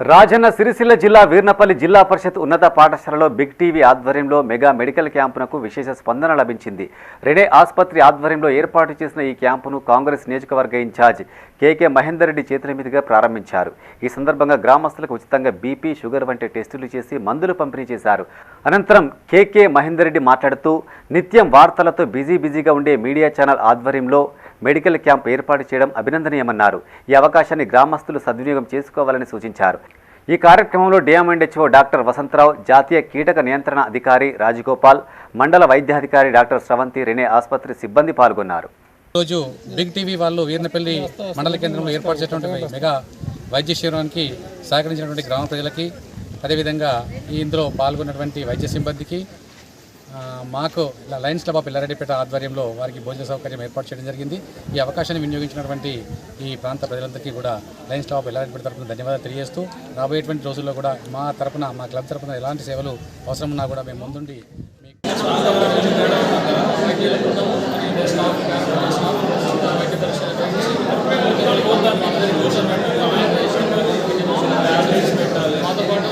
రాజన్న సిరిసిల్ల జిల్లా వీర్నపల్లి జిల్లా పరిషత్ ఉన్నత పాఠశాలలో బిగ్ టీవీ ఆధ్వర్యంలో మెగా మెడికల్ క్యాంపునకు విశేష స్పందన లభించింది. రెడే ఆసుపత్రి ఆధ్వర్యంలో ఏర్పాటు చేసిన ఈ క్యాంపును కాంగ్రెస్ నియోజకవర్గ ఇన్ఛార్జ్ కేకే మహేందర్ రెడ్డి చేతుల మీదుగా ప్రారంభించారు. ఈ సందర్భంగా గ్రామస్తులకు ఉచితంగా బీపీ షుగర్ వంటి టెస్టులు చేసి మందులు పంపిణీ చేశారు. అనంతరం కేకే మహేందర్ రెడ్డి మాట్లాడుతూ నిత్యం వార్తలతో బిజీ బిజీగా ఉండే మీడియా ఛానల్ ఆధ్వర్యంలో మెడికల్ క్యాంప్ ఏర్పాటు చేయడం అభినందనీయమన్నారు. ఈ అవకాశాన్ని గ్రామస్తులు సద్వినియోగం చేసుకోవాలని సూచించారు. ఈ కార్యక్రమంలో డిఎంఎండ్హెచ్ఓ డాక్టర్ వసంతరావు జాతీయ కీటక నియంత్రణ అధికారి రాజగోపాల్ మండల వైద్యాధికారి డాక్టర్ స్రవంతి రెనే ఆసుపత్రి సిబ్బంది పాల్గొన్నారు. రోజు బిగ్ టీవీ వాళ్ళు వీర్నపల్లి మండల కేంద్రంలో ఏర్పాటు చేసినటువంటి మెగా వైద్య శిబిరానికి సహకరించినటువంటి గ్రామ ప్రజలకి అదేవిధంగా ఇందులో పాల్గొన్నటువంటి వైద్య సిబ్బందికి మాకు లయన్స్ క్లబ్ ఆఫ్ ఇల్లారెడ్డిపేట ఆధ్వర్యంలో వారికి భోజన సౌకర్యం ఏర్పాటు చేయడం జరిగింది. ఈ అవకాశాన్ని వినియోగించినటువంటి ఈ ప్రాంత ప్రజలందరికీ కూడా లయన్స్ క్లబ్ ఆఫ్ ఇల్లారెడ్డిపేట తరఫున ధన్యవాదాలు తెలియజేస్తూ రాబోయేటువంటి రోజుల్లో కూడా మా తరఫున మా క్లబ్ తరఫున ఎలాంటి సేవలు అవసరం ఉన్నా కూడా మేము ముందుండి మాతో పాటు